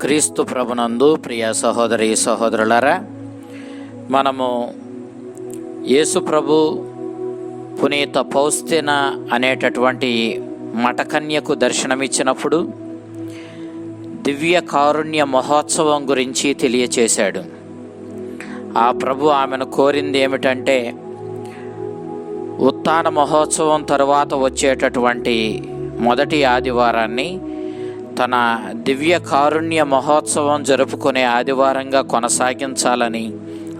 క్రీస్తు ప్రభునందు ప్రియ సహోదరి సహోదరులారా మనము యేసు ప్రభు పునీత పౌస్తిన అనేటటువంటి మఠకన్యకు దర్శనమిచ్చినప్పుడు దివ్య కారుణ్య మహోత్సవం గురించి తెలియచేశాడు. ఆ ప్రభు ఆమెను కోరింది ఏమిటంటే ఉత్థాన మహోత్సవం తరువాత వచ్చేటటువంటి మొదటి ఆదివారాన్ని తన దివ్య కారుణ్య మహోత్సవం జరుపుకునే ఆదివారంగా కొనసాగించాలని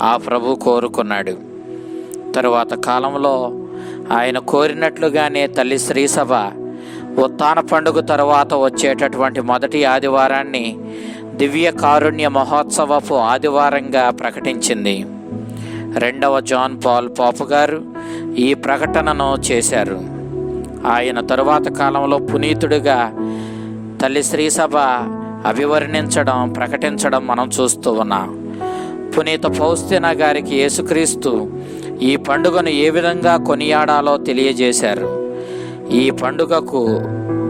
ఆ ప్రభు కోరుకున్నాడు. తరువాత కాలంలో ఆయన కోరినట్లుగానే తల్లి శ్రీసభ ఉత్థాన పండుగ తరువాత వచ్చేటటువంటి మొదటి ఆదివారాన్ని దివ్య కారుణ్య మహోత్సవపు ఆదివారంగా ప్రకటించింది. రెండవ జాన్ పాల్ పాపు గారు ఈ ప్రకటనను చేశారు. ఆయన తరువాత కాలంలో పునీతుడిగా తల్లి శ్రీసభ అభివర్ణించడం ప్రకటించడం మనం చూస్తూ ఉన్నాం. పునీత పౌస్తిన గారికి యేసుక్రీస్తు ఈ పండుగను ఏ విధంగా కొనియాడాలో తెలియజేశారు. ఈ పండుగకు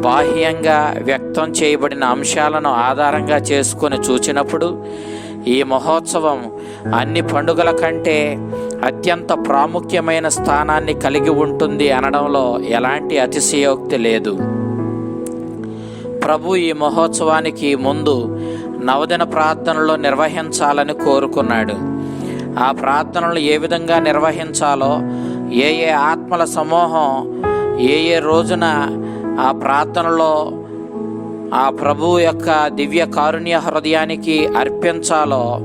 బాహ్యంగా వ్యక్తం చేయబడిన అంశాలను ఆధారంగా చేసుకొని చూచినప్పుడు ఈ మహోత్సవం అన్ని పండుగల కంటే అత్యంత ప్రాముఖ్యమైన స్థానాన్ని కలిగి ఉంటుంది అనడంలో ఎలాంటి అతిశయోక్తి లేదు. ప్రభు ఈ మహోత్సవానికి ముందు నవదిన ప్రార్థనలు నిర్వహించాలని కోరుకున్నాడు. ఆ ప్రార్థనలు ఏ విధంగా నిర్వహించాలో ఏ ఏ ఆత్మల సమూహం ఏ ఏ రోజున ఆ ప్రార్థనలో ఆ ప్రభు యొక్క దివ్య కారుణ్య హృదయానికి అర్పించాలో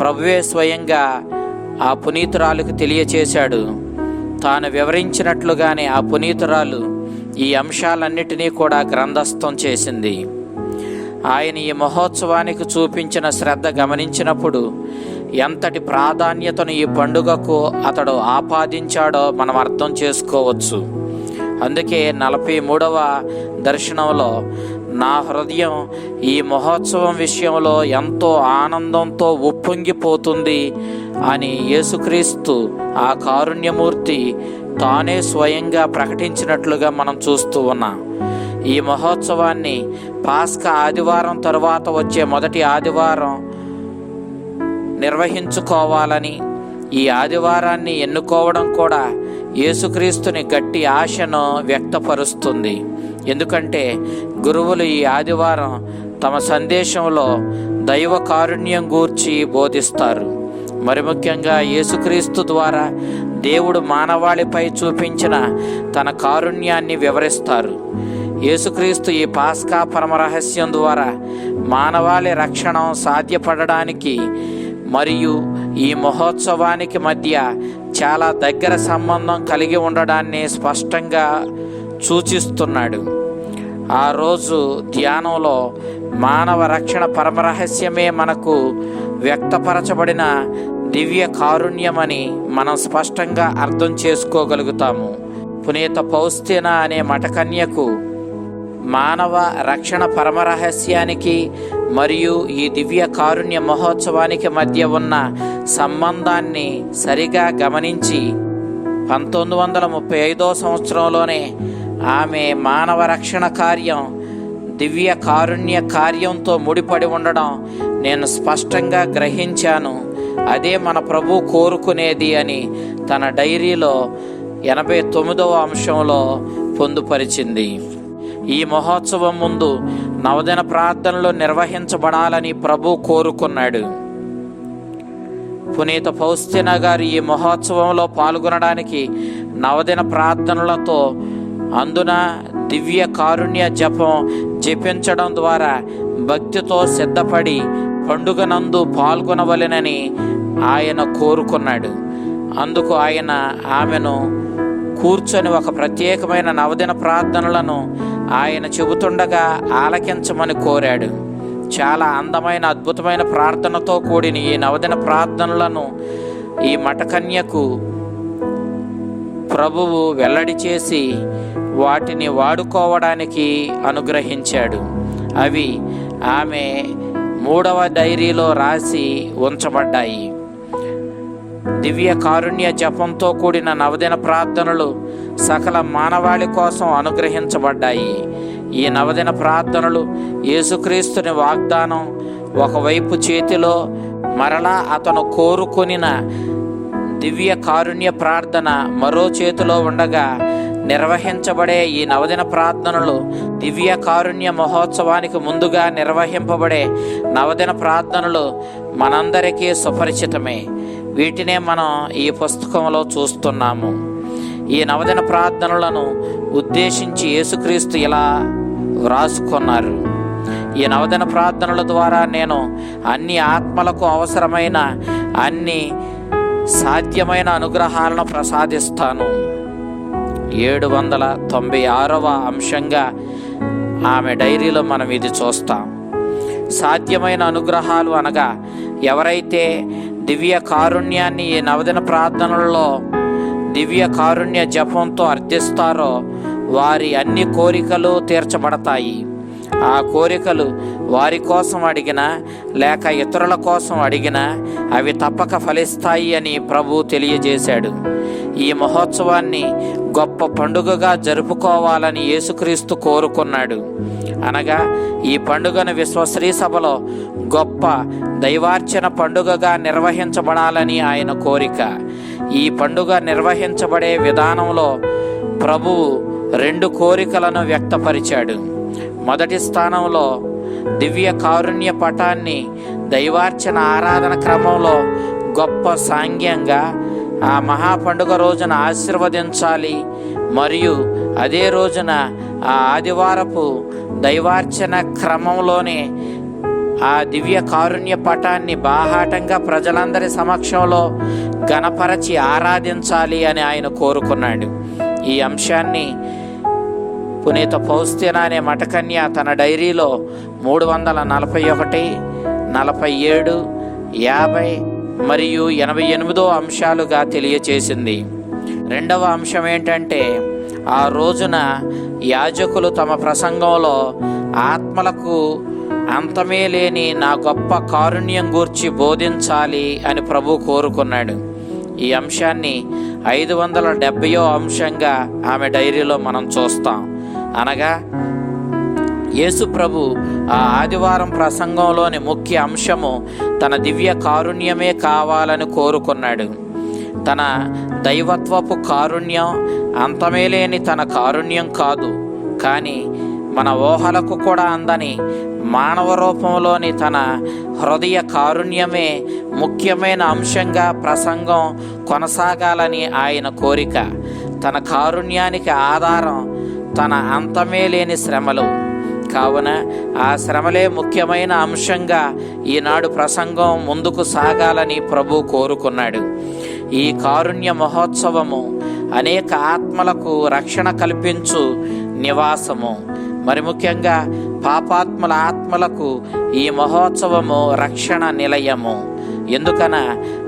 ప్రభువే స్వయంగా ఆ పునీతురాలకు తెలియచేశాడు. తాను వివరించినట్లుగానే ఆ పునీతురాలు ఈ అంశాలన్నిటినీ కూడా గ్రంథస్థం చేసింది. ఆయన ఈ మహోత్సవానికి చూపించిన శ్రద్ధ గమనించినప్పుడు ఎంతటి ప్రాధాన్యతను ఈ పండుగకు అతడు ఆపాదించాడో మనం అర్థం చేసుకోవచ్చు. అందుకే నలభై మూడవ దర్శనంలో నా హృదయం ఈ మహోత్సవం విషయంలో ఎంతో ఆనందంతో ఉప్పొంగిపోతుంది అని యేసుక్రీస్తు ఆ కారుణ్యమూర్తి తానే స్వయంగా ప్రకటించినట్లుగా మనం చూస్తూ ఉన్నాం. ఈ మహోత్సవాన్ని పాస్క ఆదివారం తరువాత వచ్చే మొదటి ఆదివారం నిర్వహించుకోవాలని ఈ ఆదివారాన్ని ఎన్నుకోవడం కూడా యేసుక్రీస్తుని గట్టి ఆశను వ్యక్తపరుస్తుంది. ఎందుకంటే గురువులు ఈ ఆదివారం తమ సందేశంలో దైవ కారుణ్యం గూర్చి బోధిస్తారు. మరి ముఖ్యంగా యేసుక్రీస్తు ద్వారా దేవుడు మానవాళిపై చూపించిన తన కారుణ్యాన్ని వివరిస్తారు. యేసుక్రీస్తు ఈ పాస్కా పరమరహస్యం ద్వారా మానవాళి రక్షణ సాధ్యపడడానికి మరియు ఈ మహోత్సవానికి మధ్య చాలా దగ్గర సంబంధం కలిగి ఉండడాన్ని స్పష్టంగా సూచిస్తున్నాడు. ఆ రోజు ధ్యానంలో మానవ రక్షణ పరమరహస్యమే మనకు వ్యక్తపరచబడిన దివ్య కారుణ్యమని మనం స్పష్టంగా అర్థం చేసుకోగలుగుతాము. పునీత పౌస్తేన అనే మఠకన్యకు మానవ రక్షణ పరమరహస్యానికి మరియు ఈ దివ్య కారుణ్య మహోత్సవానికి మధ్య ఉన్న సంబంధాన్ని సరిగా గమనించి పంతొమ్మిది వందల ముప్పై ఐదో సంవత్సరంలోనే ఆమె మానవ రక్షణ కార్యం దివ్య కారుణ్య కార్యంతో ముడిపడి ఉండడం నేను స్పష్టంగా గ్రహించాను అదే మన ప్రభు కోరుకునేది అని తన డైరీలో ఎనభై తొమ్మిదవ అంశంలో పొందుపరిచింది. ఈ మహోత్సవం ముందు నవదిన ప్రార్థనలు నిర్వహించబడాలని ప్రభు కోరుకున్నాడు. పునీత పౌస్తిన గారు ఈ మహోత్సవంలో పాల్గొనడానికి నవదిన ప్రార్థనలతో అందున దివ్య కారుణ్య జపం జపించడం ద్వారా భక్తితో సిద్ధపడి పండుగనందు పాల్గొనవలెనని ఆయన కోరుకున్నాడు. అందుకు ఆయన ఆమెను కూర్చొని ఒక ప్రత్యేకమైన నవదిన ప్రార్థనలను ఆయన చెబుతుండగా ఆలకించమని కోరాడు. చాలా అందమైన అద్భుతమైన ప్రార్థనతో కూడిన ఈ నవదిన ప్రార్థనలను ఈ మఠకన్యకు ప్రభువు వెల్లడి చేసి వాటిని వాడుకోవడానికి అనుగ్రహించాడు. అవి ఆమె మూడవ డైరీలో రాసి ఉంచబడ్డాయి. దివ్య కారుణ్య జపంతో కూడిన నవదిన ప్రార్థనలు సకల మానవాళి కోసం అనుగ్రహించబడ్డాయి. ఈ నవదిన ప్రార్థనలు యేసుక్రీస్తుని వాగ్దానం ఒకవైపు చేతిలో మరలా అతను కోరుకొనిన దివ్య కారుణ్య ప్రార్థన మరో చేతిలో ఉండగా నిర్వహించబడే ఈ నవదిన ప్రార్థనలు దివ్య కారుణ్య మహోత్సవానికి ముందుగా నిర్వహింపబడే నవదిన ప్రార్థనలు మనందరికీ సుపరిచితమే. వీటినే మనం ఈ పుస్తకంలో చూస్తున్నాము. ఈ నవదిన ప్రార్థనలను ఉద్దేశించి యేసుక్రీస్తు ఇలా వ్రాసుకున్నారు. ఈ నవదిన ప్రార్థనల ద్వారా నేను అన్ని ఆత్మలకు అవసరమైన అన్ని సాధ్యమైన అనుగ్రహాలను ప్రసాదిస్తాను. ఏడు వందల తొంభై ఆరవ అంశంగా ఆమె డైరీలో మనం ఇది చూస్తాం. సాధ్యమైన అనుగ్రహాలు అనగా ఎవరైతే దివ్య కారుణ్యాన్ని ఈ నవదిన ప్రార్థనలలో దివ్య కారుణ్య జపంతో అర్థిస్తారో వారి అన్ని కోరికలు తీర్చబడతాయి. ఆ కోరికలు వారి కోసం అడిగినా లేక ఇతరుల కోసం అడిగినా అవి తప్పక ఫలిస్తాయి అని ప్రభు తెలియజేశాడు. ఈ మహోత్సవాన్ని గొప్ప పండుగగా జరుపుకోవాలని యేసుక్రీస్తు కోరుకున్నాడు. అనగా ఈ పండుగను విశ్వశ్రీ సభలో గొప్ప దైవార్చన పండుగగా నిర్వహించబడాలని ఆయన కోరిక. ఈ పండుగ నిర్వహించబడే విధానంలో ప్రభువు రెండు కోరికలను వ్యక్తపరిచాడు. మొదటి స్థానంలో దివ్య కారుణ్య పటాన్ని దైవార్చన ఆరాధన క్రమంలో గొప్ప సాంగ్యంగా ఆ మహా పండుగ రోజున ఆశీర్వదించాలి. మరియు అదే రోజున ఆ ఆదివారపు దైవార్చన క్రమంలోనే ఆ దివ్య కారుణ్య పటాన్ని బాహాటంగా ప్రజలందరి సమక్షంలో గణపరచి ఆరాధించాలి అని ఆయన కోరుకున్నాడు. ఈ అంశాన్ని పునీత పౌస్తిన అనే మఠకన్య తన డైరీలో మూడు వందల నలభై ఒకటి నలభై ఏడు యాభై మరియు ఎనభై ఎనిమిదో అంశాలుగా తెలియచేసింది. రెండవ అంశం ఏంటంటే ఆ రోజున యాజకులు తమ ప్రసంగంలో ఆత్మలకు అంతమే లేని నా గొప్ప కారుణ్యం గూర్చి బోధించాలి అని ప్రభు కోరుకున్నాడు. ఈ అంశాన్ని ఐదు వందల డెబ్బయో అంశంగా ఆమె డైరీలో మనం చూస్తాం. అనగా యేసు ప్రభు ఆ ఆదివారం ప్రసంగంలోని ముఖ్య అంశము తన దివ్య కారుణ్యమే కావాలని కోరుకున్నాడు. తన దైవత్వపు కారుణ్యం అంతమే లేని తన కారుణ్యం కాదు. కానీ మన ఊహలకు కూడా అందని మానవ రూపంలోని తన హృదయ కారుణ్యమే ముఖ్యమైన అంశంగా ప్రసంగం కొనసాగాలని ఆయన కోరిక. తన కారుణ్యానికి ఆధారం తన అంతమే లేని శ్రమలు. కావున ఆ శ్రమలే ముఖ్యమైన అంశంగా ఈనాడు ప్రసంగం ముందుకు సాగాలని ప్రభు కోరుకున్నాడు. ఈ కారుణ్య మహోత్సవము అనేక ఆత్మలకు రక్షణ కల్పించు నివాసము. మరి ముఖ్యంగా పాపాత్మల ఆత్మలకు ఈ మహోత్సవము రక్షణ నిలయము. ఎందుకన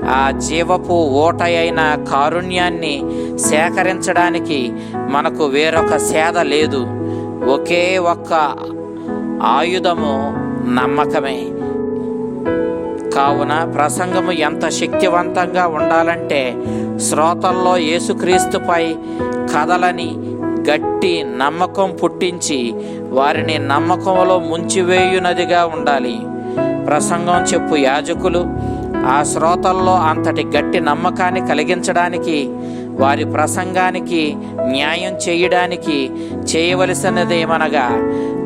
ఆ జీవపు ఓట అయిన కారుణ్యాన్ని సేకరించడానికి మనకు వేరొక సేద లేదు. ఒకే ఒక్క ఆయుధము నమ్మకమే. కావున ప్రసంగము ఎంత శక్తివంతంగా ఉండాలంటే శ్రోతల్లో యేసుక్రీస్తుపై కథలని గట్టి నమ్మకం పుట్టించి వారిని నమ్మకంలో ముంచివేయునదిగా ఉండాలి. ప్రసంగం చెప్పు యాజకులు ఆ శ్రోతల్లో అంతటి గట్టి నమ్మకాన్ని కలిగించడానికి వారి ప్రసంగానికి న్యాయం చేయడానికి చేయవలసినదేమనగా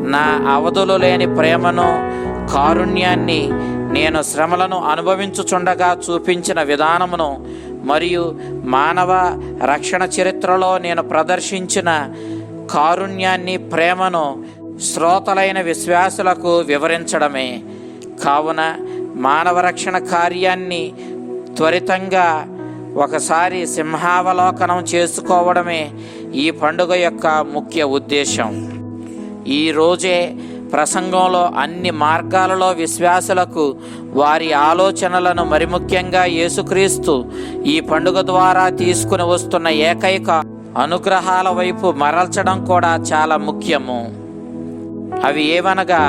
నా అవధులు లేని ప్రేమను కారుణ్యాన్ని నేను శ్రమలను అనుభవించుచుండగా చూపించిన విధానమును మరియు మానవ రక్షణ చరిత్రలో నేను ప్రదర్శించిన కారుణ్యాన్ని ప్రేమను శ్రోతలైన విశ్వాసులకు వివరించడమే. కావున మానవ రక్షణ కార్యాన్ని త్వరితంగా ఒకసారి సింహావలోకనం చేసుకోవడమే ఈ పండుగ యొక్క ముఖ్య ఉద్దేశం. ఈ రోజే ప్రసంగంలో అన్ని మార్గాలలో విశ్వాసులకు వారి ఆలోచనలను మరి ముఖ్యంగా యేసుక్రీస్తు ఈ పండుగ ద్వారా తీసుకుని వస్తున్న ఏకైక అనుగ్రహాల వైపు మరల్చడం కూడా చాలా ముఖ్యము. అవి ఏవనగా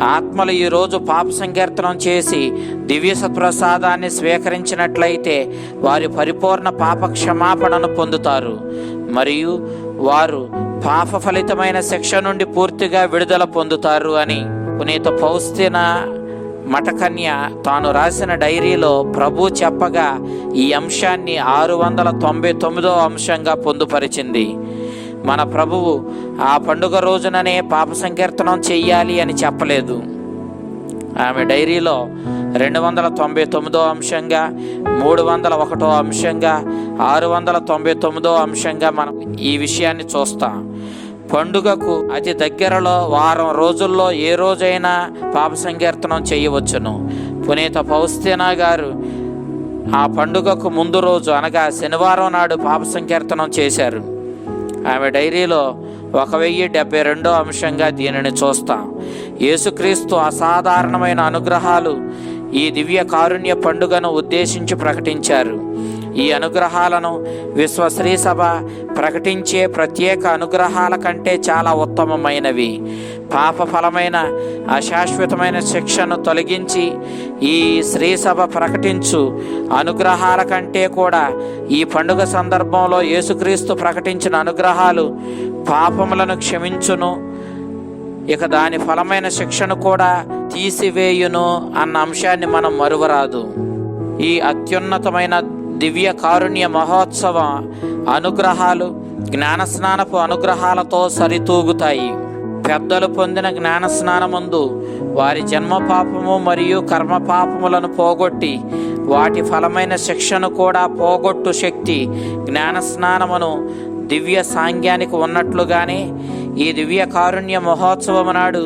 ఆత్మలు ఈరోజు పాప సంకీర్తనం చేసి దివ్య సత్ప్రసాదాన్ని స్వీకరించినట్లయితే వారి పరిపూర్ణ పాప క్షమాపణను పొందుతారు. మరియు వారు పాప ఫలితమైన శిక్ష నుండి పూర్తిగా విడుదల పొందుతారు అని పునీత పౌస్తిన మఠకన్య తాను రాసిన డైరీలో ప్రభు చెప్పగా ఈ అంశాన్ని ఆరు వందల తొంభై తొమ్మిదో అంశంగా పొందుపరిచింది. మన ప్రభువు ఆ పండుగ రోజుననే పాప సంకీర్తనం చెయ్యాలి అని చెప్పలేదు. ఆమె డైరీలో రెండు వందల తొంభై తొమ్మిదో అంశంగా మూడు వందల ఒకటో అంశంగా ఆరు వందల తొంభై తొమ్మిదో అంశంగా మనం ఈ విషయాన్ని చూస్తాం. పండుగకు అతి దగ్గరలో వారం రోజుల్లో ఏ రోజైనా పాప సంకీర్తనం చేయవచ్చును పునీత పౌస్తేనా గారు ఆ పండుగకు ముందు రోజు అనగా శనివారం నాడు పాప సంకీర్తనం చేశారు. ఆమె డైరీలో ఒక వెయ్యి డెబ్బై రెండో అంశంగా దీనిని చూస్తాం. యేసుక్రీస్తు అసాధారణమైన అనుగ్రహాలు ఈ దివ్య కారుణ్య పండుగను ఉద్దేశించి ప్రకటించారు. ఈ అనుగ్రహాలను విశ్వశ్రీ సభ ప్రకటించే ప్రత్యేక అనుగ్రహాల కంటే చాలా ఉత్తమమైనవి. పాప ఫలమైన అశాశ్వతమైన శిక్షను తొలగించి ఈ శ్రీ సభ ప్రకటించు అనుగ్రహాల కంటే కూడా ఈ పండుగ సందర్భంలో యేసుక్రీస్తు ప్రకటించిన అనుగ్రహాలు పాపములను క్షమించును. ఇక దాని ఫలమైన శిక్షను కూడా తీసివేయును అన్న అంశాన్ని మనం మరువరాదు. ఈ అత్యున్నతమైన దివ్య కారుణ్య మహోత్సవ అనుగ్రహాలు జ్ఞానస్నానపు అనుగ్రహాలతో సరితూగుతాయి. పెద్దలు పొందిన జ్ఞానస్నానముందు వారి జన్మ పాపము మరియు కర్మ పాపములను పోగొట్టి వాటి ఫలమైన శిక్షను కూడా పోగొట్టు శక్తి జ్ఞానస్నానమును దివ్య సాంగ్యానికి ఉన్నట్లుగానే ఈ దివ్య కారుణ్య మహోత్సవం నాడు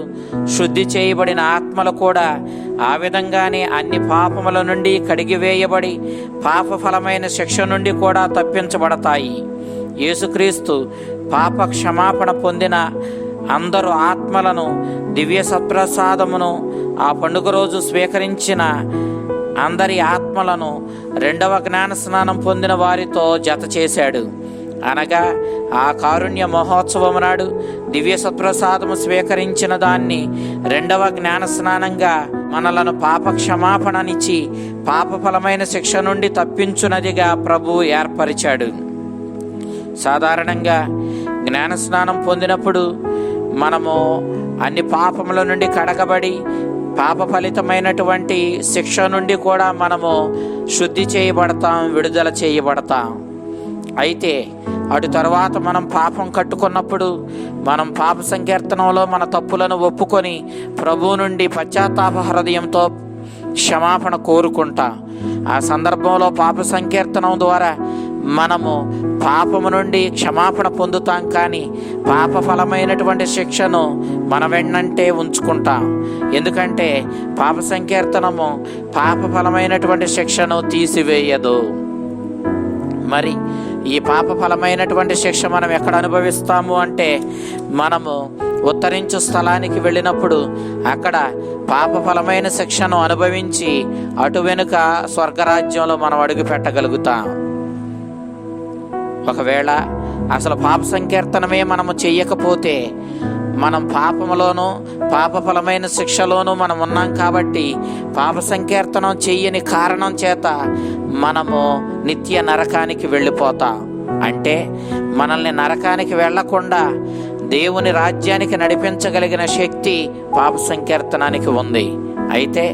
శుద్ధి చేయబడిన ఆత్మలు కూడా ఆ విధంగానే అన్ని పాపముల నుండి కడిగివేయబడి పాప ఫలమైన శిక్ష నుండి కూడా తప్పించబడతాయి. యేసుక్రీస్తు పాప క్షమాపణ పొందిన అందరు ఆత్మలను దివ్య సత్ప్రసాదమును ఆ పండుగ రోజు స్వీకరించిన అందరి ఆత్మలను రెండవ జ్ఞాన స్నానం పొందిన వారితో జత చేశాడు. అనగా ఆ కారుణ్య మహోత్సవం నాడు దివ్య సత్ప్రసాదము స్వీకరించిన దాన్ని రెండవ జ్ఞాన స్నానంగా మనలను పాప క్షమాపణనిచ్చి పాపఫలమైన శిక్ష నుండి తప్పించునదిగా ప్రభు ఏర్పరిచాడు. సాధారణంగా జ్ఞాన స్నానం పొందినప్పుడు మనము అన్ని పాపముల నుండి కడగబడి పాప ఫలితమైనటువంటి శిక్ష నుండి కూడా మనము శుద్ధి చేయబడతాం విడుదల చేయబడతాం. అయితే అటు తర్వాత మనం పాపం కట్టుకున్నప్పుడు మనం పాప సంకీర్తనంలో మన తప్పులను ఒప్పుకొని ప్రభువు నుండి పశ్చాత్తాప హృదయంతో క్షమాపణ కోరుకుంటా. ఆ సందర్భంలో పాప సంకీర్తనం ద్వారా మనము పాపము నుండి క్షమాపణ పొందుతాం కానీ పాప ఫలమైనటువంటి శిక్షను మన వెన్నంటే ఉంచుకుంటాం. ఎందుకంటే పాప సంకీర్తనము పాప ఫలమైనటువంటి శిక్షను తీసివేయదు. మరి ఈ పాప ఫలమైనటువంటి శిక్ష మనం ఎక్కడ అనుభవిస్తాము అంటే మనము ఉత్తరించు స్థలానికి వెళ్ళినప్పుడు అక్కడ పాప ఫలమైన శిక్షను అనుభవించి అటు వెనుక స్వర్గరాజ్యంలో మనం అడుగు పెట్టగలుగుతాం. ఒకవేళ అసలు పాప సంకీర్తనమే మనము చెయ్యకపోతే మనం పాపములోను పాప శిక్షలోను శిక్షలోనూ మనం ఉన్నాం కాబట్టి పాప సంకీర్తనం చెయ్యని కారణం చేత మనము నిత్య నరకానికి వెళ్ళిపోతాం. అంటే మనల్ని నరకానికి వెళ్ళకుండా దేవుని రాజ్యానికి నడిపించగలిగిన శక్తి పాప సంకీర్తనానికి ఉంది. అయితే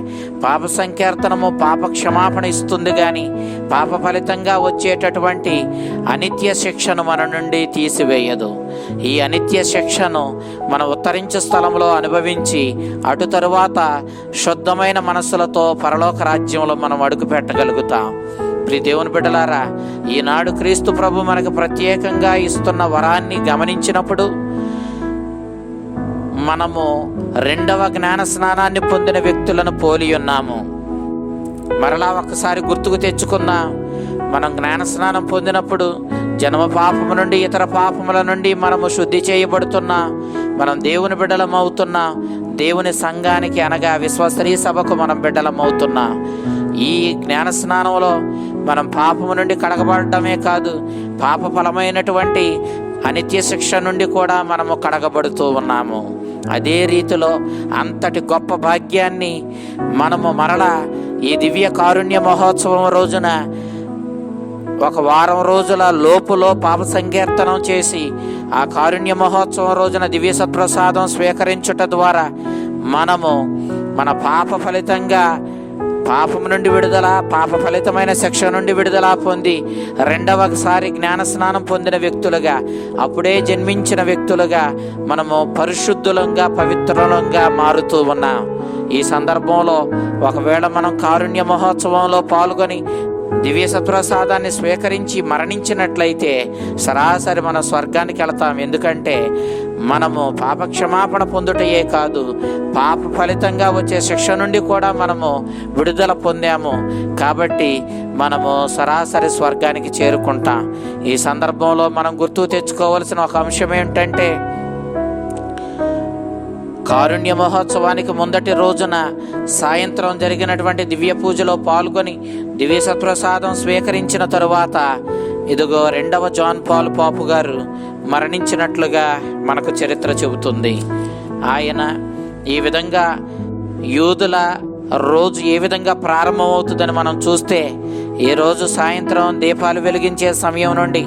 పాప సంకీర్తనము పాప క్షమాపణ ఇస్తుంది కానీ పాప ఫలితంగా వచ్చేటటువంటి అనిత్య శిక్షను మన నుండి తీసివేయదు. ఈ అనిత్య శిక్షను మన ఉత్తరించే స్థలంలో అనుభవించి అటు తరువాత శుద్ధమైన మనస్సులతో పరలోక రాజ్యంలో మనం అడుగు పెట్టగలుగుతాం. ప్రి దేవుని బిడ్డలారా ఈనాడు క్రీస్తు ప్రభు మనకు ప్రత్యేకంగా ఇస్తున్న వరాన్ని గమనించినప్పుడు మనము రెండవ జ్ఞాన స్నానాన్ని పొందిన వ్యక్తులను పోలి ఉన్నాము. మరలా ఒకసారి గుర్తుకు తెచ్చుకుందాం మనం జ్ఞాన స్నానం పొందినప్పుడు జన్మ పాపము నుండి ఇతర పాపముల నుండి మనము శుద్ధి చేయబడుతున్నా మనం దేవుని బిడ్డలమవుతున్నా దేవుని సంఘానికి అనగా విశ్వసనీయ సభకు మనం బిడ్డలం అవుతున్నా. ఈ జ్ఞాన స్నానంలో మనం పాపము నుండి కడగబడటమే కాదు పాప ఫలమైనటువంటి అనిత్య శిక్ష నుండి కూడా మనము కడగబడుతూ ఉన్నాము. అదే రీతిలో అంతటి గొప్ప భాగ్యాన్ని మనము మరలా ఈ దివ్య కారుణ్య మహోత్సవం రోజున ఒక వారం రోజుల లోపులో పాప సంకీర్తనం చేసి ఆ కారుణ్య మహోత్సవం రోజున దివ్య సత్ప్రసాదం స్వీకరించుట ద్వారా మనము మన పాప ఫలితంగా పాపం నుండి విడుదల పాప ఫలితమైన శిక్ష నుండి విడుదల పొంది రెండవసారి జ్ఞాన స్నానం పొందిన వ్యక్తులుగా అప్పుడే జన్మించిన వ్యక్తులుగా మనము పరిశుద్ధులంగా పవిత్రులంగా మారుతూ ఉన్నాం. ఈ సందర్భంలో ఒకవేళ మనం కారుణ్య మహోత్సవంలో పాల్గొని దివ్య సత్ప్రసాదాన్ని స్వీకరించి మరణించినట్లయితే సరాసరి మన స్వర్గానికి వెళతాం. ఎందుకంటే మనము పాప క్షమాపణ పొందుటయే కాదు పాప ఫలితంగా వచ్చే శిక్ష నుండి కూడా మనము విడుదల పొందాము. కాబట్టి మనము సరాసరి స్వర్గానికి చేరుకుంటాం. ఈ సందర్భంలో మనం గుర్తు తెచ్చుకోవలసిన ఒక అంశం ఏంటంటే కారుణ్య మహోత్సవానికి ముందటి రోజున సాయంత్రం జరిగినటువంటి దివ్య పూజలో పాల్గొని దివ్య సత్ప్రసాదం స్వీకరించిన తరువాత ఇదిగో రెండవ జాన్ పాల్ పాపు గారు మరణించినట్లుగా మనకు చరిత్ర చెబుతుంది. ఆయన ఈ విధంగా యూదుల రోజు ఏ విధంగా ప్రారంభమవుతుందని మనం చూస్తే ఈ రోజు సాయంత్రం దీపాలు వెలిగించే సమయం నుండి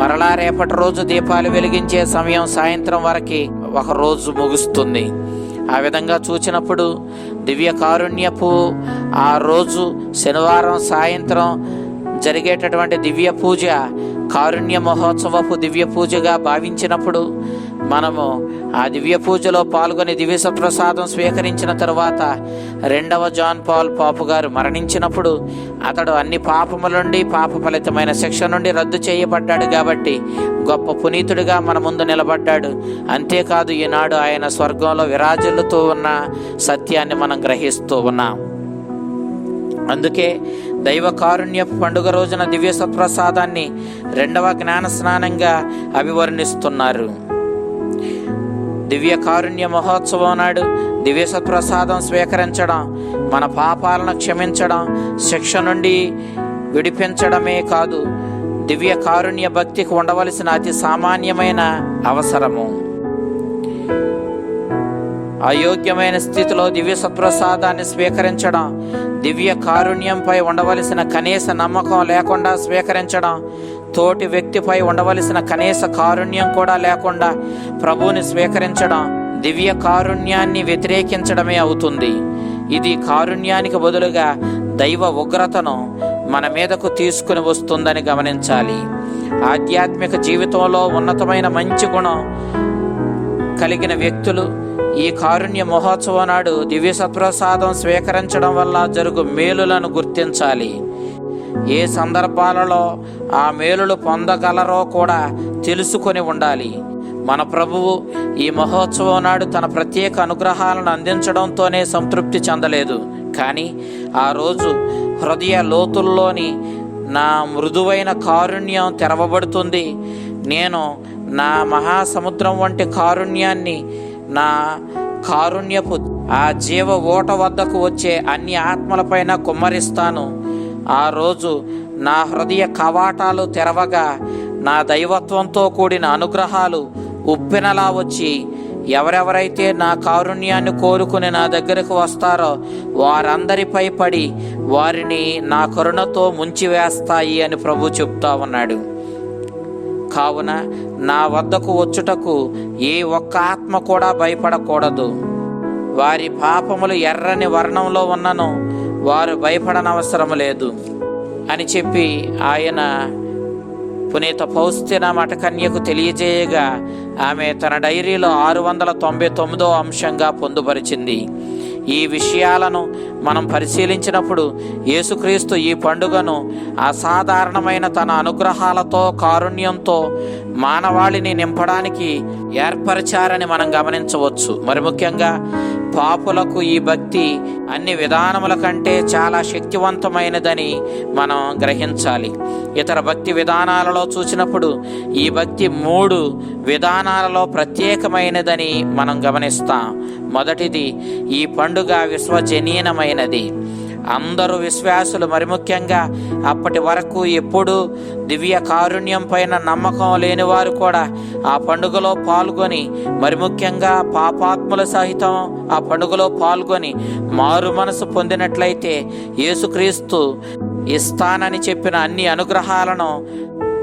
మరలా రేపటి రోజు దీపాలు వెలిగించే సమయం సాయంత్రం వరకు ఒక రోజు ముగుస్తుంది. ఆ విధంగా చూచినప్పుడు దివ్య కారుణ్యపు ఆ రోజు శనివారం సాయంత్రం జరిగేటటువంటి దివ్య పూజ కారుణ్య మహోత్సవపు దివ్య పూజగా భావించినప్పుడు మనము ఆ దివ్య పూజలో పాల్గొని దివ్య సత్ప్రసాదం స్వీకరించిన తరువాత రెండవ జాన్ పాల్ పాపు గారు మరణించినప్పుడు అతడు అన్ని పాపముల నుండి పాప ఫలితమైన శిక్ష నుండి రద్దు చేయబడ్డాడు కాబట్టి గొప్ప పునీతుడిగా మన ముందు నిలబడ్డాడు. అంతేకాదు ఈనాడు ఆయన స్వర్గంలో విరాజిల్లుతూ ఉన్న సత్యాన్ని మనం గ్రహిస్తూ ఉన్నాం. అందుకే దైవ కారుణ్య పండుగ రోజున దివ్య సత్ప్రసాదాన్ని రెండవ జ్ఞాన స్నానంగా అభివర్ణిస్తున్నారు. దివ్య కారుణ్య మహోత్సవం నాడు దివ్య సత్ప్రసాదం స్వీకరించడం మన పాపాలను క్షమించడం శిక్ష నుండి విడిపించడమే కాదు దివ్య కారుణ్య భక్తికి ఉండవలసిన అతి సామాన్యమైన అవసరము. అయోగ్యమైన స్థితిలో దివ్య సత్ప్రసాదాన్ని స్వీకరించడం దివ్య కారుణ్యంపై ఉండవలసిన కనీస నమ్మకం లేకుండా స్వీకరించడం తోటి వ్యక్తిపై ఉండవలసిన కనీస కారుణ్యం కూడా లేకుండా ప్రభువుని స్వీకరించడం దివ్య కారుణ్యాన్ని వ్యతిరేకించడమే అవుతుంది. ఇది కారుణ్యానికి బదులుగా దైవ ఉగ్రతను మన మీదకు తీసుకుని వస్తుందని గమనించాలి. ఆధ్యాత్మిక జీవితంలో ఉన్నతమైన మంచి గుణం కలిగిన వ్యక్తులు ఈ కారుణ్య మహోత్సవం నాడు దివ్య సత్ప్రసాదం స్వీకరించడం వల్ల జరుగు మేలులను గుర్తించాలి. ఏ సందర్భాలలో ఆ మేలులు పొందగలరో కూడా తెలుసుకొని ఉండాలి. మన ప్రభువు ఈ మహోత్సవం నాడు తన ప్రత్యేక అనుగ్రహాలను అందించడంతోనే సంతృప్తి చెందలేదు. కానీ ఆ రోజు హృదయ లోతుల్లోని నా మృదువైన కారుణ్యం తెరవబడుతుంది. నేను నా మహాసముద్రం వంటి కారుణ్యాన్ని నా కారుణ్యపు ఆ జీవ ఓట వద్దకు వచ్చే అన్ని ఆత్మలపైన కుమ్మరిస్తాను. ఆ రోజు నా హృదయ కవాటాలు తెరవగా నా దైవత్వంతో కూడిన అనుగ్రహాలు ఉప్పెనలా వచ్చి ఎవరెవరైతే నా కారుణ్యాన్ని కోరుకుని నా దగ్గరకు వస్తారో వారందరిపై పడి వారిని నా కరుణతో ముంచివేస్తాయి అని ప్రభు చెప్తా ఉన్నాడు. కావున నా వద్దకు వచ్చుటకు ఏ ఒక్క ఆత్మ కూడా భయపడకూడదు. వారి పాపములు ఎర్రని వర్ణంలో ఉన్నను వారు భయపడనవసరం లేదు. అని చెప్పి ఆయన పునీత పౌస్తిన మఠకన్యకు తెలియజేయగా ఆమె తన డైరీలో ఆరు వందల తొంభై తొమ్మిదో అంశంగా పొందుపరిచింది. ఈ విషయాలను మనం పరిశీలించినప్పుడు యేసుక్రీస్తు ఈ పండుగను అసాధారణమైన తన అనుగ్రహాలతో కారుణ్యంతో మానవాళిని నింపడానికి ఏర్పరిచారని మనం గమనించవచ్చు. మరి ముఖ్యంగా పాపులకు ఈ భక్తి అన్ని విధానముల కంటే చాలా శక్తివంతమైనదని మనం గ్రహించాలి. ఇతర భక్తి విధానాలలో చూసినప్పుడు ఈ భక్తి మూడు విధానాలలో ప్రత్యేకమైనదని మనం గమనిస్తాం. మొదటిది ఈ పండుగ విశ్వజనీనమైనది. అందరూ విశ్వాసులు. మరి ముఖ్యంగా అప్పటి వరకు ఎప్పుడూ దివ్య కారుణ్యం పైన నమ్మకం లేని వారు కూడా ఆ పండుగలో పాల్గొని మరి ముఖ్యంగా పాపాత్ముల సహితం ఆ పండుగలో పాల్గొని మారు మనసు పొందినట్లయితే యేసుక్రీస్తు ఇస్తానని చెప్పిన అన్ని అనుగ్రహాలను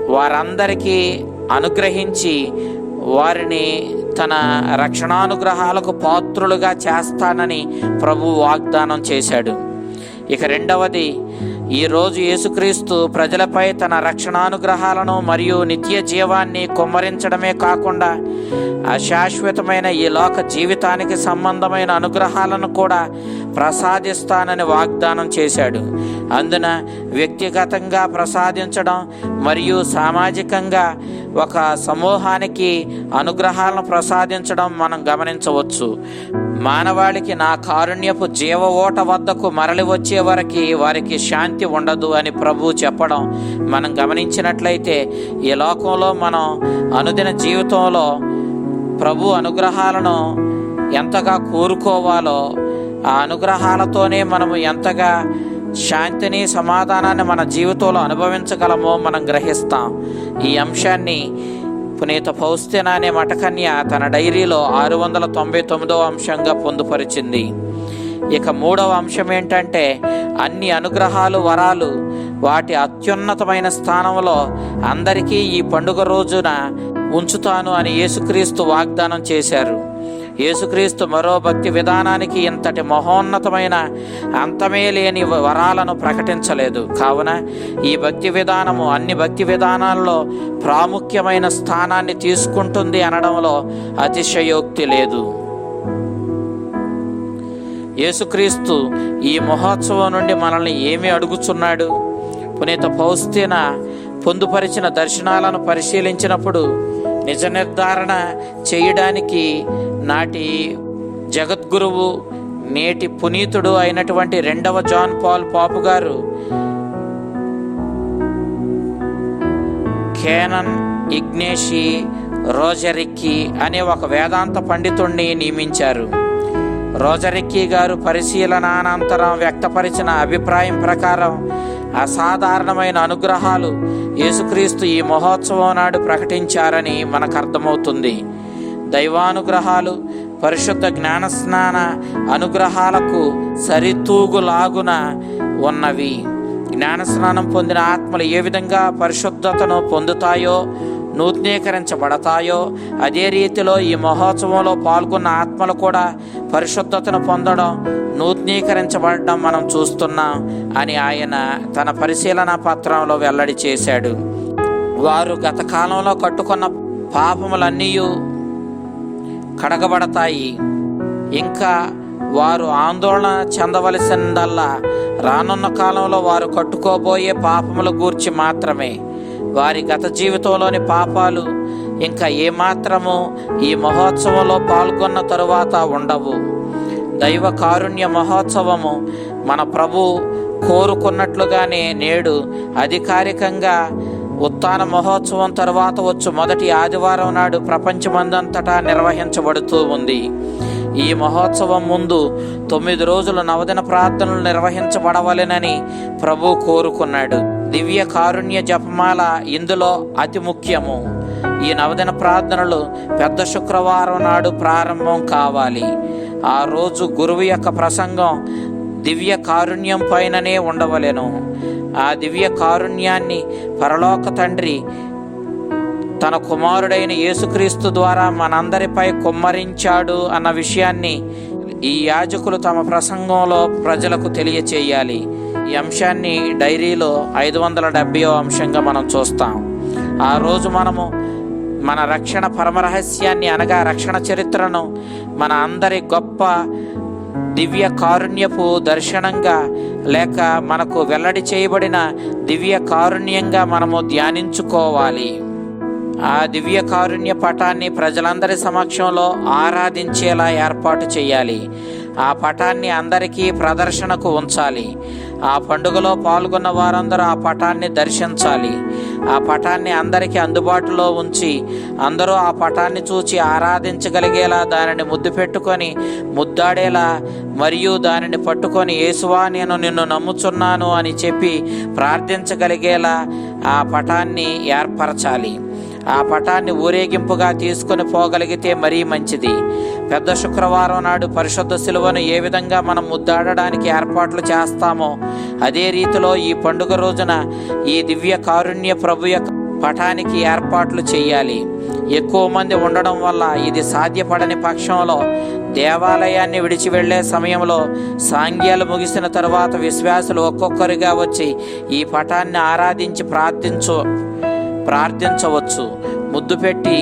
వారందరికీ అనుగ్రహించి వారిని తన రక్షణానుగ్రహాలకు పాత్రులుగా చేస్తానని ప్రభు వాగ్దానం చేశాడు. ఇక రెండవది ఈరోజు యేసుక్రీస్తు ప్రజలపై తన రక్షణానుగ్రహాలను మరియు నిత్య జీవాన్ని కుమ్మరించడమే కాకుండా అశాశ్వతమైన ఈ లోక జీవితానికి సంబంధమైన అనుగ్రహాలను కూడా ప్రసాదిస్తానని వాగ్దానం చేశాడు. అందున వ్యక్తిగతంగా ప్రసాదించడం మరియు సామాజికంగా ఒక సమూహానికి అనుగ్రహాలను ప్రసాదించడం మనం గమనించవచ్చు. మానవాళికి నా కారుణ్యపు జీవ ఓట వద్దకు మరలి వచ్చే వరకు వారికి శాంతి ఉండదు అని ప్రభు చెప్పడం మనం గమనించినట్లయితే ఈ లోకంలో మనం అనుదిన జీవితంలో ప్రభు అనుగ్రహాలను ఎంతగా కోరుకోవాలో ఆ అనుగ్రహాలతోనే మనము ఎంతగా శాంతిని సమాధానాన్ని మన జీవితంలో అనుభవించగలమో మనం గ్రహిస్తాం. ఈ అంశాన్ని పునీత పౌస్తిన అనే మఠకన్య తన డైరీలో ఆరు వందల తొంభై తొమ్మిదవ అంశంగా పొందుపరిచింది. ఇక మూడవ అంశం ఏంటంటే అన్ని అనుగ్రహాలు వరాలు వాటి అత్యున్నతమైన స్థానంలో అందరికీ ఈ పండుగ రోజున ఉంచుతాను అని యేసుక్రీస్తు వాగ్దానం చేశారు. యేసుక్రీస్తు మరో భక్తి విధానానికి ఇంతటి మహోన్నతమైన అంతమే లేని వరాలను ప్రకటించలేదు. కావున ఈ భక్తి విధానము అన్ని భక్తి విధానాల్లో ప్రాముఖ్యమైన స్థానాన్ని తీసుకుంటుంది అనడంలో అతిశయోక్తి లేదు. యేసుక్రీస్తు ఈ మహోత్సవం నుండి మనల్ని ఏమి అడుగుచున్నాడు? పునీత పౌస్తీన పొందుపరిచిన దర్శనాలను పరిశీలించినప్పుడు నిజ నిర్ధారణ చేయడానికి నాటి జగద్గురువు నేటి పునీతుడు అయినటువంటి రెండవ జాన్ పాల్ పాపు గారు కేనన్ ఇగ్నేషి రోజరిక్కి అనే ఒక వేదాంత పండితుణ్ణి నియమించారు. రోజరిక్కి గారు పరిశీలన అనంతరం వ్యక్తపరిచిన అభిప్రాయం ప్రకారం అసాధారణమైన అనుగ్రహాలు యేసుక్రీస్తు ఈ మహోత్సవం నాడు ప్రకటించారని మనకు అర్థమవుతుంది. దైవానుగ్రహాలు పరిశుద్ధ జ్ఞానస్నాన అనుగ్రహాలకు సరితూగులాగున ఉన్నవి. జ్ఞానస్నానం పొందిన ఆత్మలు ఏ విధంగా పరిశుద్ధతను పొందుతాయో నూతనీకరించబడతాయో అదే రీతిలో ఈ మహోత్సవంలో పాల్గొన్న ఆత్మలు కూడా పరిశుద్ధతను పొందడం నూతనీకరించబడడం మనం చూస్తున్నాం అని ఆయన తన పరిశీలన పత్రంలో వెల్లడి చేశాడు. వారు గత కాలంలో కట్టుకున్న పాపములన్నీ కడగబడతాయి. ఇంకా వారు ఆందోళన చెందవలసిందల్లా రానున్న కాలంలో వారు కట్టుకోబోయే పాపముల గూర్చి మాత్రమే. వారి గత జీవితంలోని పాపాలు ఇంకా ఏమాత్రము ఈ మహోత్సవంలో పాల్గొన్న తరువాత ఉండవు. దైవ కారుణ్య మహోత్సవము మన ప్రభు కోరుకున్నట్లుగానే నేడు అధికారికంగా ఉత్థాన మహోత్సవం తర్వాత వచ్చు మొదటి ఆదివారం నాడు ప్రపంచమందంతటా నిర్వహించబడుతూ ఉంది. ఈ మహోత్సవం ముందు తొమ్మిది రోజులు నవదిన ప్రార్థనలు నిర్వహించబడవలెనని ప్రభు కోరుకున్నాడు. దివ్య కారుణ్య జపమాల ఇందులో అతి ముఖ్యము. ఈ నవదిన ప్రార్థనలు పెద్ద శుక్రవారం నాడు ప్రారంభం కావాలి. ఆ రోజు గురువు యొక్క ప్రసంగం దివ్య కారుణ్యం పైననే ఉండవలెను. ఆ దివ్య కారుణ్యాన్ని పరలోక తండ్రి తన కుమారుడైన యేసుక్రీస్తు ద్వారా మనందరిపై కుమ్మరించాడు అన్న విషయాన్ని ఈ యాజకులు తమ ప్రసంగంలో ప్రజలకు తెలియచేయాలి. ఈ అంశాన్ని డైరీలో ఐదు వందల డెబ్బయో అంశంగా మనం చూస్తాం. ఆ రోజు మనము మన రక్షణ పరమరహస్యాన్ని అనగా రక్షణ చరిత్రను మన అందరి గొప్ప దివ్య కారుణ్యపు దర్శనంగా లేక మనకు వెల్లడి చేయబడిన దివ్య కారుణ్యంగా మనము ధ్యానించుకోవాలి. ఆ దివ్య కారుణ్య పటాన్ని ప్రజలందరి సమక్షంలో ఆరాధించేలా ఏర్పాటు చేయాలి. ఆ పటాన్ని అందరికీ ప్రదర్శనకు ఉంచాలి. ఆ పండుగలో పాల్గొన్న వారందరూ ఆ పటాన్ని దర్శించాలి. ఆ పటాన్ని అందరికీ అందుబాటులో ఉంచి అందరూ ఆ పటాన్ని చూచి ఆరాధించగలిగేలా దానిని ముద్దు పెట్టుకొని ముద్దాడేలా మరియు దానిని పట్టుకొని యేసువా నేను నిన్ను నమ్ముచున్నాను అని చెప్పి ప్రార్థించగలిగేలా ఆ పటాన్ని ఏర్పరచాలి. ఆ పటాన్ని ఊరేగింపుగా తీసుకొని పోగలిగితే మరీ మంచిది. పెద్ద శుక్రవారం నాడు పరిశుద్ధ శిలువను ఏ విధంగా మనం ముద్దాడడానికి ఏర్పాట్లు చేస్తామో అదే రీతిలో ఈ పండుగ రోజున ఈ దివ్య కారుణ్య ప్రభు యొక్క పటానికి ఏర్పాట్లు చేయాలి. ఎక్కువ మంది ఉండడం వల్ల ఇది సాధ్యపడని పక్షంలో దేవాలయాన్ని విడిచి వెళ్ళే సమయంలో సాంగ్యాలు ముగిసిన తరువాత విశ్వాసులు ఒక్కొక్కరిగా వచ్చి ఈ పటాన్ని ఆరాధించి ప్రార్థించు ప్రార్థించవచ్చు. ముద్దు పెట్టి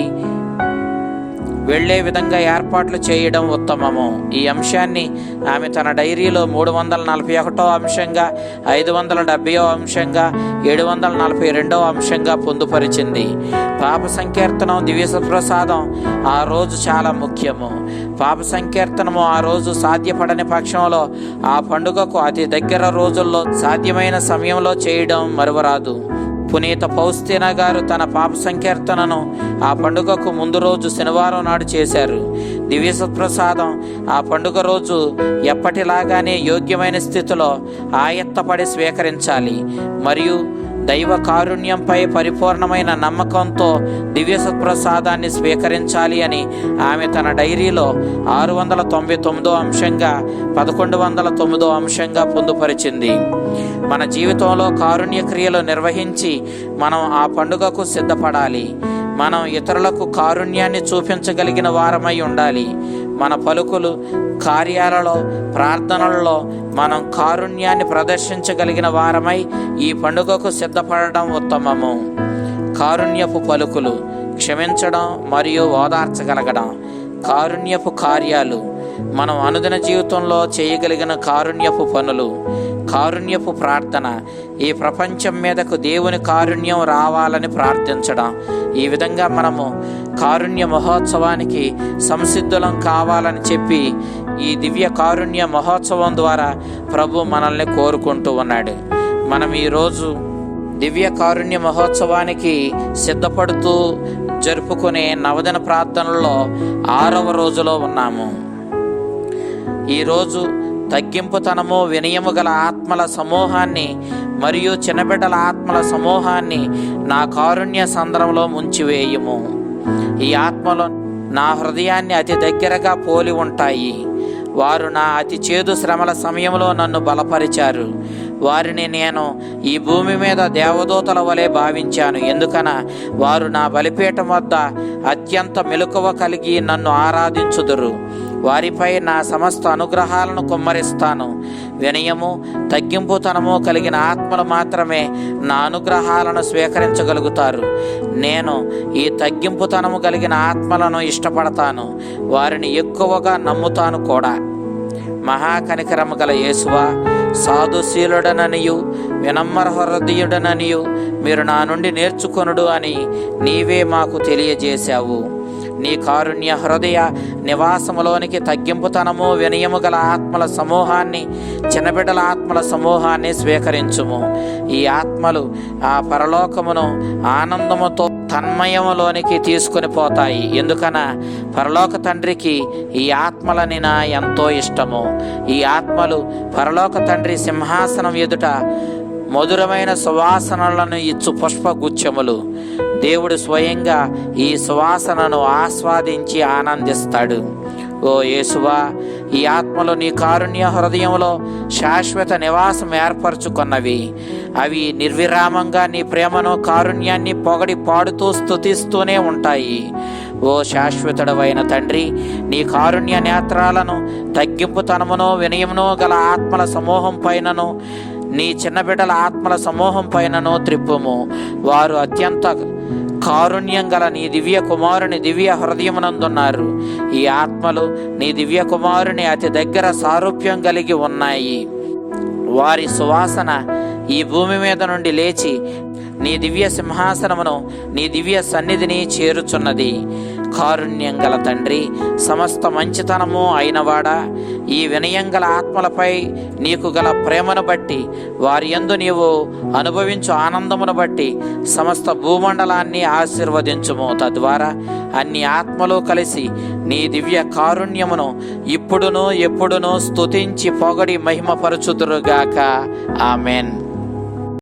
వెళ్ళే విధంగా ఏర్పాట్లు చేయడం ఉత్తమము. ఈ అంశాన్ని ఆమె తన డైరీలో మూడు వందల నలభై ఒకటో అంశంగా ఐదు వందల డెబ్బయో అంశంగా ఏడు వందల నలభై రెండవ అంశంగా పొందుపరిచింది. పాప సంకీర్తనం దివ్య ప్రసాదం ఆ రోజు చాలా ముఖ్యము. పాప సంకీర్తనము ఆ రోజు సాధ్యపడని పక్షంలో ఆ పండుగకు అతి దగ్గర రోజుల్లో సాధ్యమైన సమయంలో చేయడం మరువరాదు. పునీత పౌస్తీన గారు తన పాప సంకీర్తనను ఆ పండుగకు ముందు రోజు శనివారం నాడు చేశారు. దివ్య సత్ప్రసాదం ఆ పండుగ రోజు ఎప్పటిలాగానే యోగ్యమైన స్థితిలో ఆయత్తపడి స్వీకరించాలి. మరియు దైవ కారుణ్యంపై పరిపూర్ణమైన నమ్మకంతో దివ్య సత్ప్రసాదాన్ని స్వీకరించాలి అని ఆమె తన డైరీలో ఆరు వందల తొంభై తొమ్మిదో అంశంగా పదకొండు వందల తొమ్మిదో అంశంగా పొందుపరిచింది. మన జీవితంలో కారుణ్య క్రియలు నిర్వహించి మనం ఆ పండుగకు సిద్ధపడాలి. మనం ఇతరులకు కారుణ్యాన్ని చూపించగలిగిన వారమై ఉండాలి. మన పలుకులు కార్యాలలో ప్రార్థనలలో మనం కారుణ్యాన్ని ప్రదర్శించగలిగిన వారమై ఈ పండుగకు సిద్ధపడడం ఉత్తమము. కారుణ్యపు పలుకులు క్షమించడం మరియు ఓదార్చగలగడం. కారుణ్యపు కార్యాలు మనం అనుదిన జీవితంలో చేయగలిగిన కారుణ్యపు పనులు. కారుణ్యపు ప్రార్థన. ఈ ప్రపంచం మీదకు దేవుని కారుణ్యం రావాలని ప్రార్థించడం. ఈ విధంగా మనము కారుణ్య మహోత్సవానికి సంసిద్ధులం కావాలని చెప్పి ఈ దివ్య కారుణ్య మహోత్సవం ద్వారా ప్రభు మనల్ని కోరుకుంటూ ఉన్నాడు. మనం ఈరోజు దివ్య కారుణ్య మహోత్సవానికి సిద్ధపడుతూ జరుపుకునే నవదిన ప్రార్థనలో ఆరవ రోజులో ఉన్నాము. ఈరోజు తగ్గింపుతనము వినయము గల ఆత్మల సమూహాన్ని మరియు చిన్నబిడ్డల ఆత్మల సమూహాన్ని నా కారుణ్య సంద్రంలో ముంచివేయుము. ఈ ఆత్మలు నా హృదయాన్ని అతి దగ్గరగా పోలి ఉంటాయి. వారు నా అతి చేదు శ్రమల సమయంలో నన్ను బలపరిచారు. వారిని నేను ఈ భూమి మీద దేవదూతల వలె భావించాను. ఎందుకన వారు నా బలిపీఠం వద్ద అత్యంత మెలకువ కలిగి నన్ను ఆరాధించుదురు. వారిపై నా సమస్త అనుగ్రహాలను కుమ్మరిస్తాను. వినయము తగ్గింపుతనము కలిగిన ఆత్మలు మాత్రమే నా అనుగ్రహాలను స్వీకరించగలుగుతారు. నేను ఈ తగ్గింపుతనము కలిగిన ఆత్మలను ఇష్టపడతాను. వారిని ఎక్కువగా నమ్ముతాను కూడా. మహాకనికరము గల యేసువా సాధుశీలుడననియు వినమ్ర హృదయుడననియు మీరు నా నుండి నేర్చుకొనుడు అని నీవే మాకు తెలియజేశావు. నీ కారుణ్య హృదయ నివాసములోనికి తగ్గింపుతనము వినయము గల ఆత్మల సమూహాన్ని చిన్నబిడ్డల ఆత్మల సమూహాన్ని స్వీకరించుము. ఈ ఆత్మలు ఆ పరలోకమును ఆనందముతో తన్మయములోనికి తీసుకుని పోతాయి. ఎందుకన? పరలోక తండ్రికి ఈ ఆత్మలని నా ఎంతో ఇష్టము. ఈ ఆత్మలు పరలోక తండ్రి సింహాసనం ఎదుట మధురమైన సువాసనలను ఇచ్చు పుష్పగుచ్ఛములు. దేవుడు స్వయంగా ఈ సువాసనను ఆస్వాదించి ఆనందిస్తాడు. ఓ యేసువా ఈ ఆత్మలో నీ కారుణ్య హృదయంలో శాశ్వత నివాసం ఏర్పరచుకున్నవి. అవి నిర్విరామంగా నీ ప్రేమను కారుణ్యాన్ని పొగడి పాడుతూ స్తుతిస్తూనే ఉంటాయి. ఓ శాశ్వతుడవైన తండ్రి నీ కారుణ్య నేత్రాలను తగ్గింపుతనమును వినయమును గల ఆత్మల సమూహం పైనను నీ చిన్న బిడ్డల ఆత్మల సమూహం పైనను త్రిప్పుము. వారు అత్యంత కారుణ్యం గల నీ దివ్య కుమారుని దివ్య హృదయమునందున్నారు. ఈ ఆత్మలు నీ దివ్య కుమారుని అతి దగ్గర సారూప్యం కలిగి ఉన్నాయి. వారి సువాసన ఈ భూమి మీద నుండి లేచి నీ దివ్య సింహాసనమును నీ దివ్య సన్నిధిని చేరుచున్నది. కారుణ్యం గల తండ్రి సమస్త మంచితనము అయినవాడా? ఈ వినయం గల ఆత్మలపై నీకు గల ప్రేమను బట్టి వారి యందు నీవు అనుభవించు ఆనందమును బట్టి సమస్త భూమండలాన్ని ఆశీర్వదించుము. తద్వారా అన్ని ఆత్మలు కలిసి నీ దివ్య కారుణ్యమును ఇప్పుడును ఎప్పుడును స్తుతించి పొగడి మహిమపరచుదురుగాక. ఆమెన్.